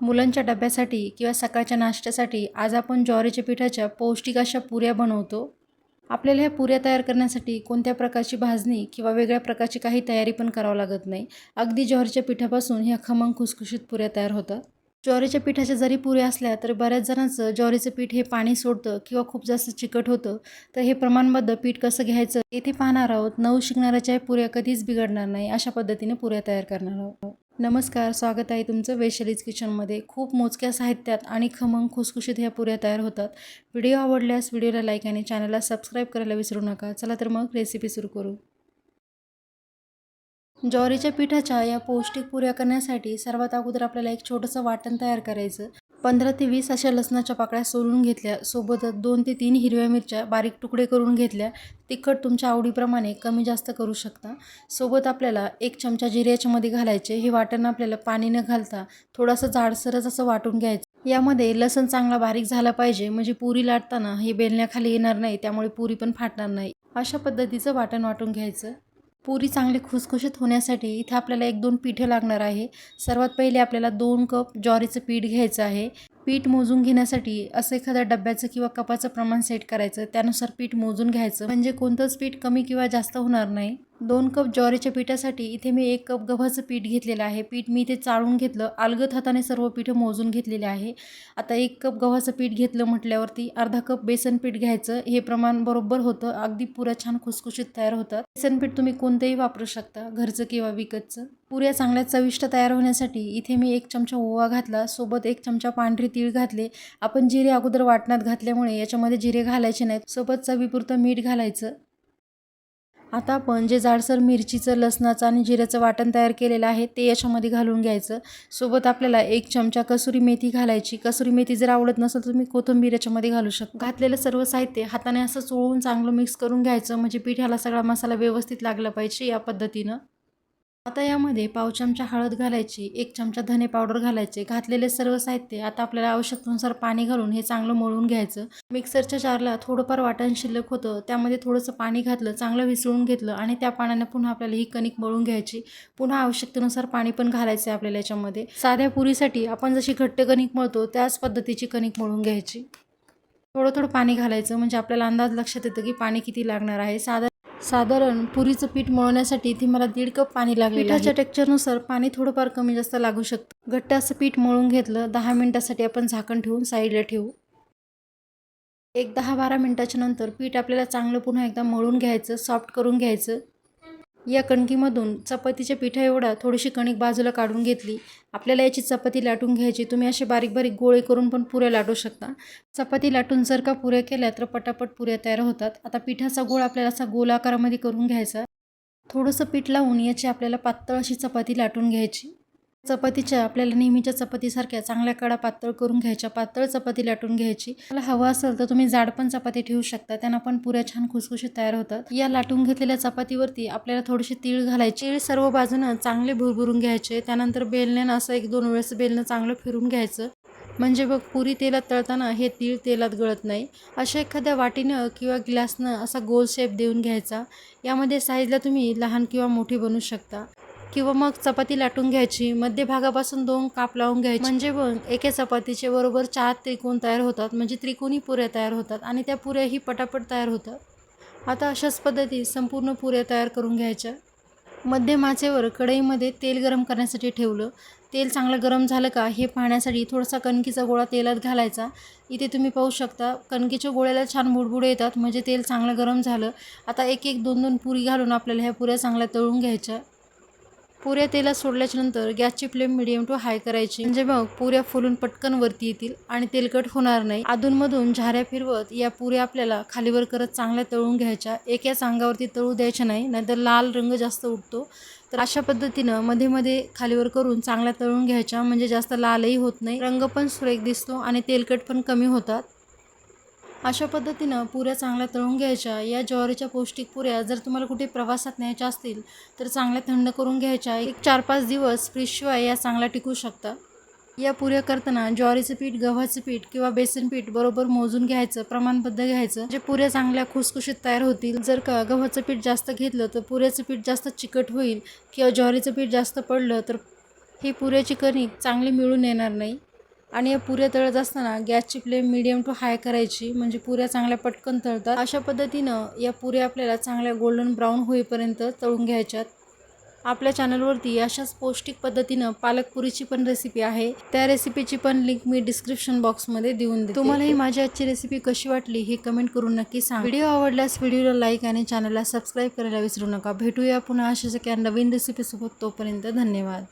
मुलांच्या डब्यासाठी किंवा सकाळच्या नाश्त्यासाठी आज आपण ज्वारीच्या पिठाच्या पौष्टिक अशा पुऱ्या बनवतो. आपल्याला ह्या पुऱ्या तयार करण्यासाठी कोणत्या प्रकारची भाजणी किंवा वेगळ्या प्रकारची काही तयारी पण करावं लागत नाही. अगदी ज्वारीच्या पिठापासून ह्या खमंग खुसखुशीत पुऱ्या तयार होतात. ज्वारीच्या पिठाच्या जरी पुऱ्या असल्या तर बऱ्याच जणांचं ज्वारीचं पीठ हे पाणी सोडतं किंवा खूप जास्त चिकट होतं. तर हे प्रमाणबद्ध पीठ कसं घ्यायचं? येथे पाहणार आहोत नऊ शिकणाऱ्याच्या पुऱ्या कधीच बिघडणार नाही. अशा पद्धतीने पुऱ्या तयार करणार आहोत. नमस्कार स्वागत आहे तुमचं वैशालीज किचनमध्ये. खूप मोजक्या साहित्यात आणि खमंग खुसखुशीत ह्या पुऱ्या तयार होतात. व्हिडिओ आवडल्यास व्हिडिओला लाईक आणि चॅनलला सबस्क्राईब करायला विसरू नका. चला तर मग रेसिपी सुरू करू. ज्वारीच्या पिठाच्या या पौष्टिक पुऱ्या करण्यासाठी सर्वात अगोदर आपल्याला एक छोटंसं वाटण तयार करायचं. पंधरा ते वीस अशा लसणाच्या पाकळ्या सोलून घेतल्या. सोबतच दोन ते तीन हिरव्या मिरच्या बारीक तुकडे करून घेतल्या. तिखट तुमच्या आवडीप्रमाणे कमी जास्त करू शकता. सोबत आपल्याला एक चमचा जिऱ्याच्यामध्ये घालायचे. हे वाटण आपल्याला पाणी न घालता थोडंसं जाडसरच असं वाटून घ्यायचं. यामध्ये लसण चांगला बारीक झाला पाहिजे. म्हणजे पुरी लाटताना हे बेलण्याखाली येणार नाही. त्यामुळे पुरी पण फाटणार नाही. अशा पद्धतीचं वाटण वाटून घ्यायचं. पुरी चांगली खुसखुशीत होण्यासाठी इथे आपल्याला एक दोन पिठे लागणार आहे. सर्वात पहिले आपल्याला दोन कप ज्वारीचं पीठ घ्यायचं आहे. पीठ मोजून घेण्यासाठी असं एखाद्या डब्याचं किंवा कपाचं प्रमाण सेट करायचं. त्यानुसार पीठ मोजून घ्यायचं. म्हणजे कोणतंच पीठ कमी किंवा जास्त होणार नाही. दोन कप ज्वारीच्या पिठासाठी इथे मी एक कप गव्हाचं पीठ घेतलेलं आहे. पीठ मी इथे चाळून घेतलं. अलगद हाताने सर्व पीठं मोजून घेतलेले आहे. आता एक कप गव्हाचं पीठ घेतलं म्हटल्यावरती अर्धा कप बेसन पीठ घ्यायचं. हे प्रमाण बरोबर होतं. अगदी पुऱ्या छान खुसखुशीत तयार होतात. बेसन पीठ तुम्ही कोणतंही वापरू शकता घरचं किंवा विकतचं. पुऱ्या चांगल्या चविष्ट तयार होण्यासाठी इथे मी एक चमचा ओवा घातला. सोबत एक चमचा पांढरी तीळ घातले. आपण जिरे अगोदर वाटणात घातल्यामुळे याच्यामध्ये जिरे घालायचे नाहीत. सोबत चवीपुरतं मीठ घालायचं. आता आपण जे जाडसर मिरचीचं लसणाचं आणि जिऱ्याचं वाटण तयार केलेलं आहे ते याच्यामध्ये घालून घ्यायचं. सोबत आपल्याला एक चमचा कसुरी मेथी घालायची. कसुरी मेथी जर आवडत नसेल तर तुम्ही कोथिंबीर याच्यामध्ये घालू शकता. घातलेलं सर्व साहित्य हाताने असं चोळून चांगलं मिक्स करून घ्यायचं. म्हणजे पिठाला सगळा मसाला व्यवस्थित लागला पाहिजे या पद्धतीनं. आता यामध्ये पाव चमचा हळद घालायची एक चमचा धने पावडर घालायचे घातलेले सर्व साहित्य आता आपल्याला आवश्यकतेनुसार पाणी घालून हे चांगलं मळून घ्यायचं. मिक्सरच्या जारला थोडंफार वाटण शिल्लक होतं त्यामध्ये थोडंसं पाणी घातलं चांगलं विसळून घेतलं आणि त्या पाण्याने पुन्हा आपल्याला ही कणिक मळून घ्यायची. पुन्हा आवश्यकतेनुसार पाणी पण घालायचं आहे आपल्याला याच्यामध्ये. साध्या पुरीसाठी आपण जशी घट्ट कणिक मळतो त्याच पद्धतीची कणिक मळून घ्यायची. थोडं थोडं पाणी घालायचं म्हणजे आपल्याला अंदाज लक्षात येतं की पाणी किती लागणार आहे. साधा साधारण पुरीचं पीठ मळण्यासाठी इथे मला दीड कप पाणी लागले पिठाच्या टेक्चरनुसार पाणी थोडंफार कमी जास्त लागू शकतं. घट्ट असं पीठ मळून घेतलं दहा मिनटासाठी आपण झाकण ठेवून साईडला ठेवू. एक दहा बारा मिनटाच्या नंतर पीठ आपल्याला चांगलं पुन्हा एकदा मळून घ्यायचं सॉफ्ट करून घ्यायचं. या कणकीमधून चपातीच्या पिठा एवढा थोडीशी कणिक बाजूला काढून घेतली. आपल्याला याची चपाती लाटून घ्यायची. तुम्ही असे बारीक बारीक गोळे करून पण पुऱ्या लाटू शकता. चपाती लाटून जर का पुऱ्या केल्या तर पटापट पुऱ्या तयार होतात. आता पिठाचा गोळ आपल्याला असा गोल आकारामध्ये करून घ्यायचा. थोडंसं पीठ लावून याची आपल्याला पातळ अशी चपाती लाटून घ्यायची. चपातीच्या आपल्याला नेहमीच्या चपातीसारख्या चांगल्या कडा पातळ करून घ्यायच्या पातळ चपाती लाटून घ्यायची. मला हवं असेल तर तुम्ही जाड पण चपाती ठेवू शकता त्यांना पण पुऱ्या छान खुसखुशीत तयार होतात. या लाटून घेतलेल्या चपातीवरती आपल्याला थोडीशी तीळ घालायची. तीळ सर्व बाजूनं चांगले भुरभुरून घ्यायचे. त्यानंतर बेलण्यानं असं एक दोन वेळेस बेलणं चांगलं फिरून घ्यायचं. म्हणजे बघ पुरी तेलात तळताना हे तीळ तेलात गळत नाही. अशा एखाद्या वाटीनं किंवा ग्लासनं असा गोल शेप देऊन घ्यायचा. यामध्ये साईजला तुम्ही लहान किंवा मोठी बनवू शकता. किंवा मग चपाती लाटून घ्यायची मध्यभागापासून दोन काप लावून घ्यायचे. म्हणजे मग एका चपातीचे बरोबर चार त्रिकोण तयार होतात म्हणजे त्रिकोणी पुऱ्या तयार होतात आणि त्या पुऱ्याही पटापट तयार होतात. आता अशाच पद्धतीत संपूर्ण पुऱ्या तयार करून घ्यायच्या. मध्यम आचेवर कढईमध्ये तेल गरम करण्यासाठी ठेवलं. तेल चांगलं गरम झालं का हे पाहण्यासाठी थोडासा कणकीचा गोळा तेलात घालायचा. इथे तुम्ही पाहू शकता कणकीच्या गोळ्याला छान बुडबुडे येतात म्हणजे तेल चांगलं गरम झालं. आता एक एक दोन दोन पुरी घालून आपल्याला ह्या पुऱ्या चांगल्या तळून घ्यायच्या. पुऱ्या तेलात सोडल्याच्यानंतर गॅसची फ्लेम मिडियम टू हाय करायची. म्हणजे मग पुऱ्या फुलून पटकन वरती येतील आणि तेलकट होणार नाही. अधूनमधून झाऱ्या फिरवत या पुऱ्या आपल्याला खालीवर करत चांगल्या तळून घ्यायच्या. एकाच अंगावरती तळू द्यायच्या नाही नाहीतर लाल रंग जास्त उठतो तर अशा पद्धतीनं मध्ये मध्ये खालीवर करून चांगल्या तळून घ्यायच्या. म्हणजे जास्त लालही होत नाही. रंग पण सुरेख दिसतो आणि तेलकट पण कमी होतात. अशा पद्धतीनं पुऱ्या चांगल्या तळून घ्यायच्या. या ज्वारीच्या पौष्टिक पुऱ्या जर तुम्हाला कुठे प्रवासात न्यायच्या असतील तर चांगल्या थंड करून घ्यायच्या. एक चार पाच दिवस फ्रीजशिवाय या चांगल्या टिकू शकता. या पुऱ्या करताना ज्वारीचं पीठ गव्हाचं पीठ किंवा बेसन पीठ बरोबर मोजून घ्यायचं प्रमाणबद्ध घ्यायचं. जे पुऱ्या चांगल्या खुसखुशीत तयार होतील. जर का गव्हाचं पीठ जास्त घेतलं तर पुऱ्याचं पीठ जास्त चिकट होईल किंवा ज्वारीचं पीठ जास्त पडलं तर ही पुऱ्याची कणिक चांगली मिळून येणार नाही. आणि या पुऱ्या तळत असताना गॅसची फ्लेम मिडियम टू हाय करायची म्हणजे पुऱ्या चांगल्या पटकन तळतात. अशा पद्धतीनं या पुऱ्या आपल्याला चांगल्या गोल्डन ब्राऊन होईपर्यंत तळून घ्यायच्यात. आपल्या चॅनलवरती अशाच पौष्टिक पद्धतीनं पालकपुरीची पण रेसिपी आहे. त्या रेसिपीची पण लिंक मी डिस्क्रिप्शन बॉक्समध्ये देऊन देते. तुम्हाला ही माझी आजची रेसिपी कशी वाटली हे कमेंट करून नक्की सांग. व्हिडिओ आवडल्यास व्हिडिओला लाईक आणि चॅनलला सबस्क्राईब करायला विसरू नका. भेटूया पुन्हा अशाच एका नवीन रेसिपीसोबत तोपर्यंत धन्यवाद.